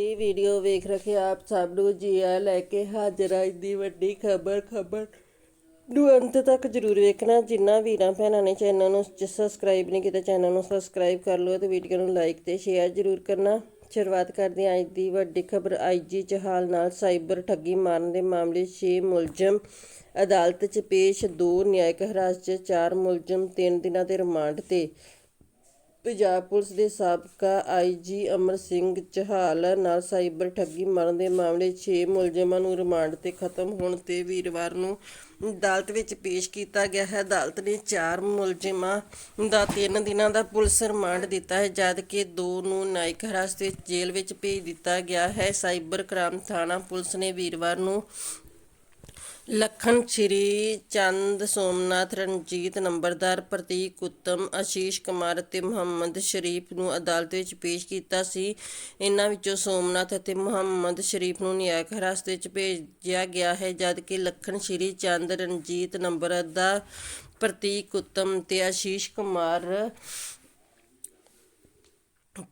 ਇਹ ਵੀਡੀਓ ਵੇਖ ਰਹੇ ਆਪ ਸਭ ਨੂੰ ਜੀ ਆ ਲੈ ਕੇ ਹਾਜ਼ਰ ਆ। ਦੀ ਵੱਡੀ ਖਬਰ ਖਬਰ ਨੂੰ ਅੰਤ ਤੱਕ ਜਰੂਰ ਵੇਖਣਾ। ਜਿੰਨਾ ਵੀਰਾਂ ਭੈਣਾਂ ਨੇ ਚੈਨਲ ਨੂੰ ਸਬਸਕ੍ਰਾਈਬ ਨਹੀਂ ਕੀਤਾ, ਚੈਨਲ ਨੂੰ ਸਬਸਕ੍ਰਾਈਬ ਕਰ ਲਓ ਤੇ ਵੀਡੀਓ ਨੂੰ ਲਾਈਕ ਤੇ ਸ਼ੇਅਰ ਜਰੂਰ ਕਰਨਾ। ਸ਼ੁਰੂਆਤ ਕਰਦੇ ਹਾਂ ਅੱਜ ਦੀ ਵੱਡੀ ਖਬਰ। ਆਈਜੀ ਚਹਾਲ ਨਾਲ ਸਾਈਬਰ ਠੱਗੀ ਮਾਰਨ ਦੇ ਮਾਮਲੇ 'ਚ 6 ਮੁਲਜ਼ਮ ਅਦਾਲਤ 'ਚ ਪੇਸ਼, ਦੋ ਨਿਆਇਕ ਹਿਰਾਸਤ 'ਚ, ਚਾਰ ਮੁਲਜ਼ਮ 3 ਦਿਨਾਂ ਦੇ ਰਿਮਾਂਡ ਤੇ। ਪੰਜਾਬ ਪੁਲਿਸ ਦੇ ਸਾਬਕਾ ਆਈਜੀ ਅਮਰ ਸਿੰਘ ਚਹਾਲ ਨਾਲ ਸਾਈਬਰ ਠੱਗੀ ਮਾਰਨ ਦੇ ਮਾਮਲੇ 6 ਮੁਲਜ਼ਮਾਂ ਨੂੰ ਰਿਮਾਂਡ ਤੇ ਖਤਮ ਹੋਣ ਤੇ ਵੀਰਵਾਰ ਨੂੰ ਅਦਾਲਤ ਵਿੱਚ ਪੇਸ਼ ਕੀਤਾ ਗਿਆ ਹੈ। ਅਦਾਲਤ ਨੇ 4 ਮੁਲਜ਼ਮਾਂ ਦਾ 3 ਦਿਨਾਂ ਦਾ ਪੁਲਿਸ ਰਿਮਾਂਡ ਦਿੱਤਾ ਹੈ, ਜਦ ਕਿ ਦੋ ਨੂੰ ਨਾਇਕ ਹਰਾਸਤ ਵਿੱਚ ਜੇਲ੍ਹ ਵਿੱਚ ਭੇਜ ਦਿੱਤਾ ਗਿਆ ਹੈ। ਸਾਈਬਰ ਕ੍ਰਾਈਮ ਥਾਣਾ ਪੁਲਿਸ ਨੇ ਵੀਰਵਾਰ ਨੂੰ ਲਖਨ ਸ਼੍ਰੀ ਚੰਦ ਸੋਮਨਾਥ ਰਣਜੀਤ ਨੰਬਰਦਾਰ ਪ੍ਰਤੀਕ ਉੱਤਮ ਆਸ਼ੀਸ਼ ਕੁਮਾਰ ਅਤੇ ਮੁਹੰਮਦ ਸ਼ਰੀਫ ਨੂੰ ਅਦਾਲਤ ਵਿੱਚ ਪੇਸ਼ ਕੀਤਾ ਸੀ। ਇਹਨਾਂ ਵਿੱਚੋਂ ਸੋਮਨਾਥ ਅਤੇ ਮੁਹੰਮਦ ਸ਼ਰੀਫ ਨੂੰ ਨਿਆਇਕ ਹਿਰਾਸਤ ਵਿੱਚ ਭੇਜਿਆ ਗਿਆ ਹੈ, ਜਦਕਿ ਲਖਨ ਸ਼੍ਰੀ ਚੰਦ ਰਣਜੀਤ ਨੰਬਰਦਾਰ ਪ੍ਰਤੀਕ ਉੱਤਮ ਤੇ ਆਸ਼ੀਸ਼ ਕੁਮਾਰ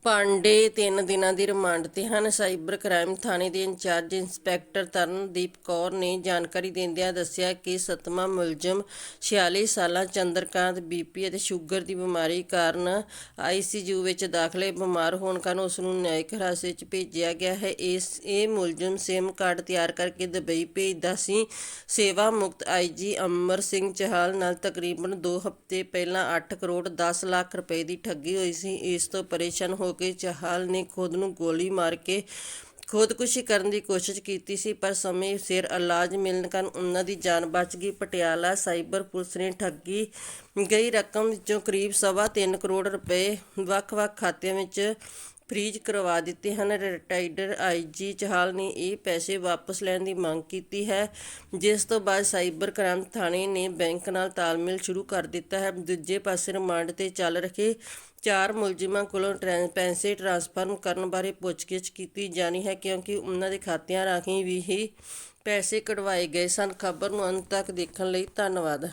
ਪਾਂਡੇ ਤਿੰਨ ਦਿਨਾਂ ਦੀ ਰਿਮਾਂਡ ਤੇ ਹਨ। ਸਾਈਬਰ ਕ੍ਰਾਈਮ ਥਾਣੇ ਦੇ ਇੰਚਾਰਜ ਇੰਸਪੈਕਟਰ ਤਰਨਦੀਪ ਕੌਰ ਨੇ ਜਾਣਕਾਰੀ ਦਿੰਦਿਆਂ ਦੱਸਿਆ ਕਿ ਸਤਵਾਂ ਮੁਲਜ਼ਮ 46 ਸਾਲਾਂ ਚੰਦਰਕਾਂਤ ਬੀਪੀ ਅਤੇ ਸ਼ੂਗਰ ਦੀ ਬਿਮਾਰੀ ਕਾਰਨ ਆਈਸੀਯੂ ਵਿੱਚ ਦਾਖਲੇ ਬਿਮਾਰ ਹੋਣ ਕਾਰਨ ਉਸ ਨੂੰ ਨਿਆਇਕ ਹਿਰਾਸਤ ਵਿੱਚ ਭੇਜਿਆ ਗਿਆ ਹੈ। ਇਸ, ਇਹ ਮੁਲਜ਼ਮ ਸਿਮ ਕਾਰਡ ਤਿਆਰ ਕਰਕੇ ਦੁਬਈ ਭੇਜਦਾ ਸੀ। ਸੇਵਾ ਮੁਕਤ ਆਈਜੀ ਅਮਰ ਸਿੰਘ ਚਹਾਲ ਨਾਲ ਤਕਰੀਬਨ 2 ਹਫ਼ਤੇ ਪਹਿਲਾਂ 8 ਕਰੋੜ 10 ਲੱਖ ਰੁਪਏ ਦੀ ਠੱਗੀ ਹੋਈ ਸੀ। ਇਸ ਤੋਂ ਪਰੇਸ਼ਾਨ ਹੋ ਕੇ ਚਹਾਲ ਨੇ ਖੁਦ ਨੂੰ ਗੋਲੀ ਮਾਰ ਕੇ ਖੁਦਕੁਸ਼ੀ ਕਰਨ ਦੀ ਕੋਸ਼ਿਸ਼ ਕੀਤੀ ਸੀ, ਪਰ ਸਮੇਂ ਸਿਰ ਇਲਾਜ ਮਿਲਣ ਕਾਰਨ ਉਹਨਾਂ ਦੀ ਜਾਨ ਬਚ ਗਈ। ਪਟਿਆਲਾ ਸਾਈਬਰ ਪੁਲਿਸ ਨੇ ਠੱਗੀ ਗਈ ਰਕਮ ਵਿੱਚੋਂ ਕਰੀਬ ਸਵਾ ਤਿੰਨ ਕਰੋੜ ਰੁਪਏ ਵੱਖ-ਵੱਖ ਖਾਤਿਆਂ ਵਿੱਚ ਫ੍ਰੀਜ ਕਰਵਾ ਦਿੱਤੇ ਹਨ। ਰਿਟਾਇਰਡ ਆਈਜੀ ਚਹਾਲ ਨੇ ਇਹ ਪੈਸੇ ਵਾਪਸ ਲੈਣ ਦੀ ਮੰਗ ਕੀਤੀ ਹੈ, ਜਿਸ ਤੋਂ ਬਾਅਦ ਸਾਈਬਰ ਕ੍ਰਾਈਮ ਥਾਣੇ ਨੇ ਬੈਂਕ ਨਾਲ ਤਾਲਮੇਲ ਸ਼ੁਰੂ ਕਰ ਦਿੱਤਾ ਹੈ। ਦੂਜੇ ਪਾਸੇ ਰਿਮਾਂਡ ਤੇ ਚੱਲ ਰਹੇ ਚਾਰ ਮੁਲਜ਼ਮਾਂ ਕੋਲੋਂ ਟ੍ਰਾਂ- ਪੈਸੇ ਟ੍ਰਾਂਸਫਰ ਕਰਨ ਬਾਰੇ ਪੁੱਛਗਿੱਛ ਕੀਤੀ ਜਾਣੀ ਹੈ, ਕਿਉਂਕਿ ਉਹਨਾਂ ਦੇ ਖਾਤਿਆਂ ਰਾਹੀਂ ਵੀ ਹੀ ਪੈਸੇ ਕਢਵਾਏ ਗਏ ਸਨ। ਖਬਰ ਨੂੰ ਅੰਤ ਤੱਕ ਦੇਖਣ ਲਈ ਧੰਨਵਾਦ।